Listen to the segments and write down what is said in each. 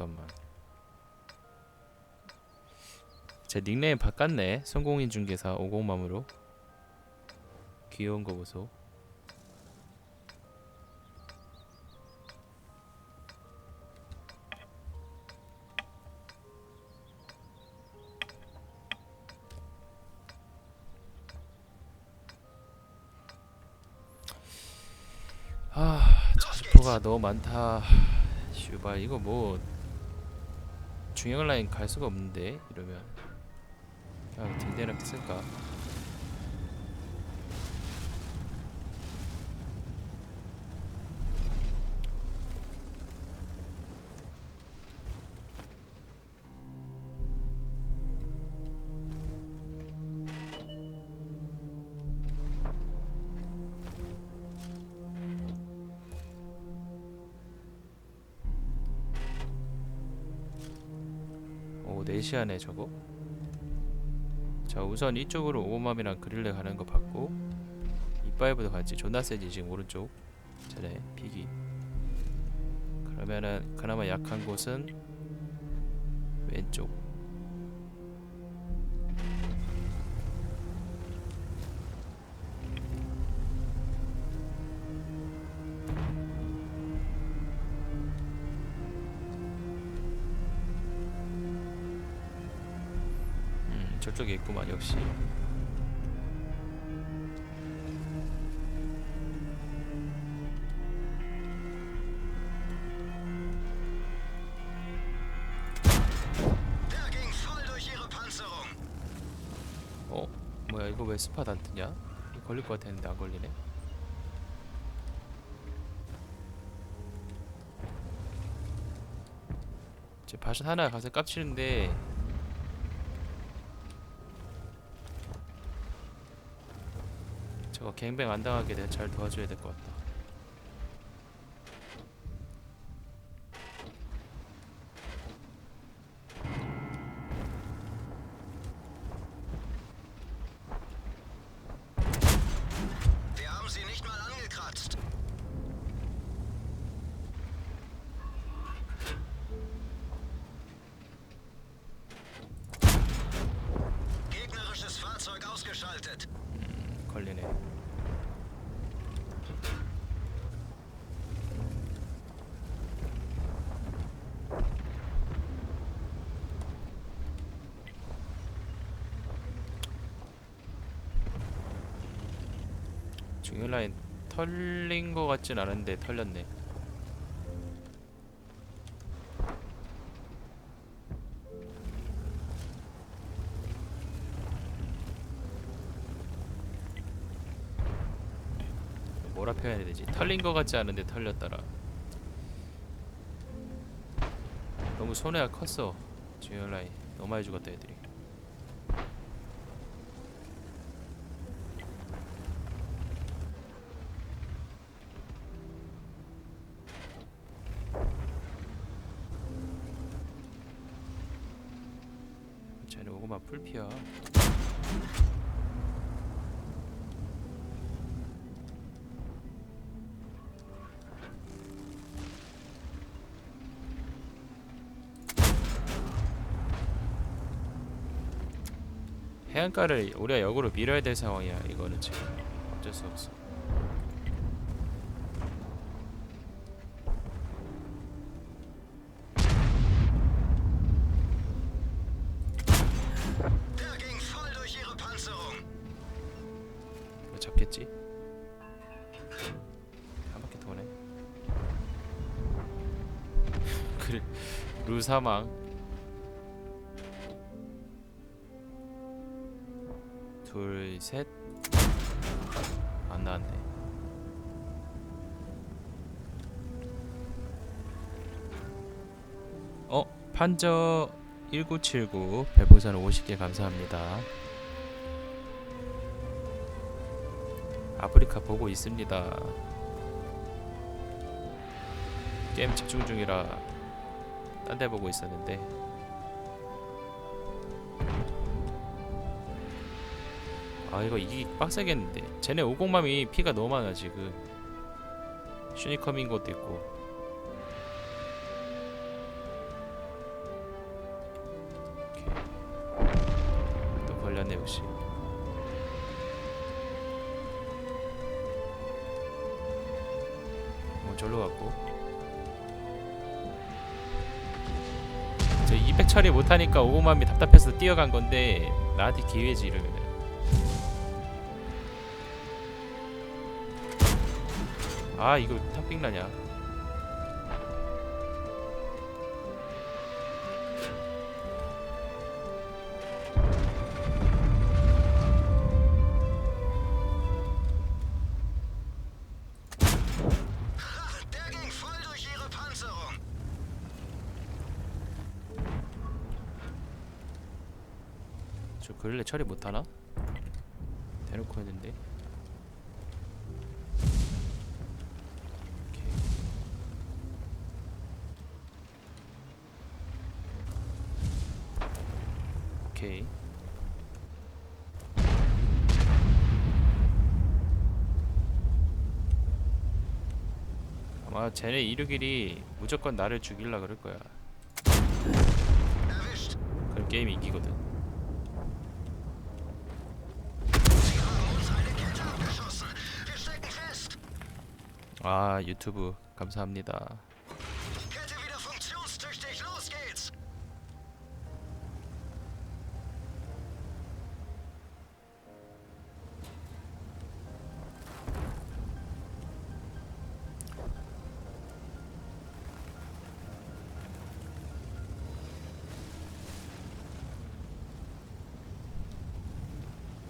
잠깐만. 제 닉네임 바꿨네. 성공인 중개사 50맘으로. 귀여운 거 보소. 아 자주포가 너무 많다. 슈바 이거 뭐 중형 라인 갈 수가 없는데 이러면 그냥 딜대나 쓸까 오 4시 안에 저거? 자 우선 이쪽으로 오범함이랑 그릴레 가는 거 봤고 이빠이부터 갔지. 존나 세지 지금 오른쪽. 자네 비기. 그러면은 그나마 약한 곳은 왼쪽 저쪽에 있구만 역시. 어? 뭐야 이거 왜 스팟 안 뜨냐? 걸릴 것 같았는데 안 걸리네 제 바션 하나 가서 깝치는데 저거 갱뱅 안 당하게 내가 잘 도와줘야 될 것 같다. 걸리네 중요 라인 털린 거 같진 않은데 털렸네 뭐라 표현해야 되지? 털린 거 같지 않은데 털렸더라. 너무 손해가 컸어. 중요 라인 너무 많이 죽었다 애들이. 쟤는 오고마 풀피야. 해안가를 우리가 역으로 밀어야 될 상황이야. 이거는 지금 어쩔 수 없어. 그래 루 사망. 둘 셋. 안 나왔네. 어 판저 1979 배보선 50개 감사합니다. 아프리카 보고 있습니다. 게임 집중 중이라 딴 데 보고 있었는데. 아 이거 이기 빡세겠는데. 쟤네 오공맘이 피가 너무 많아 지금. 슈니컴인 것도 있고. 오케이. 또 걸렸네 역시. 뭐 절로 갔고. 200 처리 못하니까 오만미 답답해서 뛰어간 건데 나한테 기회지 이러면 아 이거 탑빙 나냐 저 그릴레 처리 못하나? 대놓고 했는데 오케이. 오케이 아마 쟤네 이륙일이 무조건 나를 죽일라 그럴 거야. 그럼 게임이 이기거든 아 유튜브 감사합니다.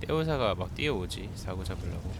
떼오사가 막 뛰어오지 사고 잡으려고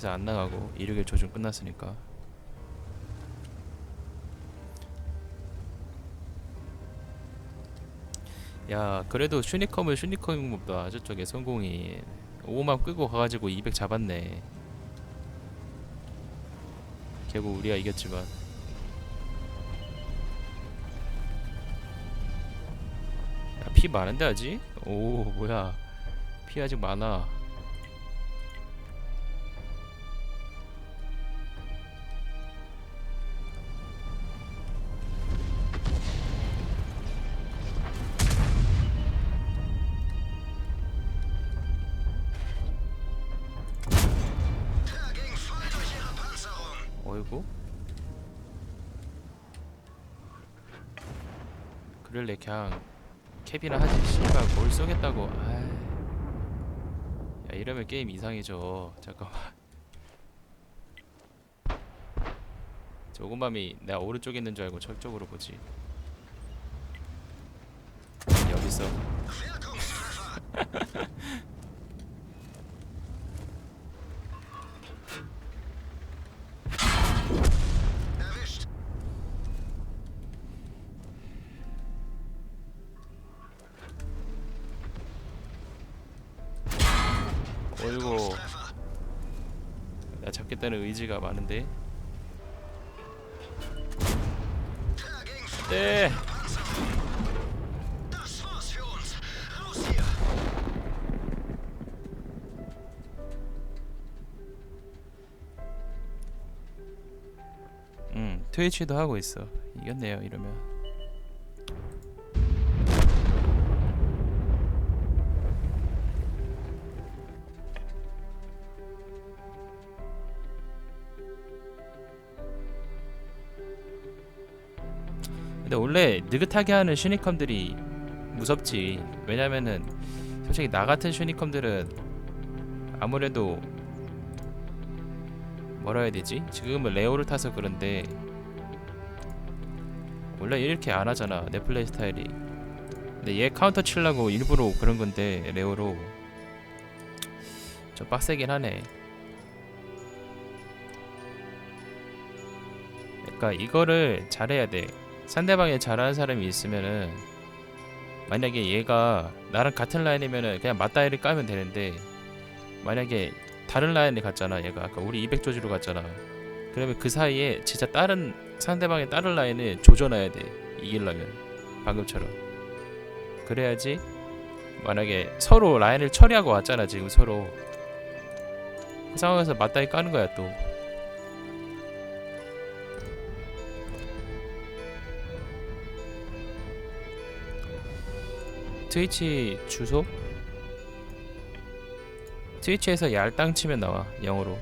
그래서 안 나가고 이륙일 조준 끝났으니까. 야 그래도 슈니컴은 슈니컴보다. 저쪽에 성공이. 5만 끌고 가가지고 200 잡았네. 결국 우리가 이겼지만. 야, 피 많은데 아직? 오 뭐야. 피 아직 많아 어이구 그럴래 그냥 캡이나 하지. 씨발 뭘 쏘겠다고. 아이. 야 이러면 게임 이상해져. 잠깐만. 조금맘이 내가 오른쪽에 있는 줄 알고 저쪽으로 보지. 여기 있어 나 잡겠다는 의지가 많은데 네. 음, 트위치도 하고 있어. 이겼네요, 이러면. 근데 원래 느긋하게 하는 슈니컴들이 무섭지. 왜냐면은 솔직히 나 같은 슈니컴들은 아무래도 뭐라 해야 되지? 지금은 레오를 타서 그런데 원래 이렇게 안 하잖아 내 플레이 스타일이 근데 얘 카운터 치려고 일부러 그런 건데 레오로 좀 빡세긴 하네 그러니까 이거를 잘해야 돼 상대방이 잘하는 사람이 있으면은 만약에 얘가 나랑 같은 라인이면은 그냥 맞다이를 까면 되는데 만약에 다른 라인에 갔잖아 얘가. 아까 우리 200 조지로 갔잖아. 그러면 그 사이에 진짜 다른 상대방의 다른 라인을 조져놔야 돼 이기려면. 방금처럼. 그래야지 만약에 서로 라인을 처리하고 왔잖아 지금 서로. 그 상황에서 맞다이 까는 거야 또 트위치 주소? 트위치에서 얄땅 치면 나와 영어로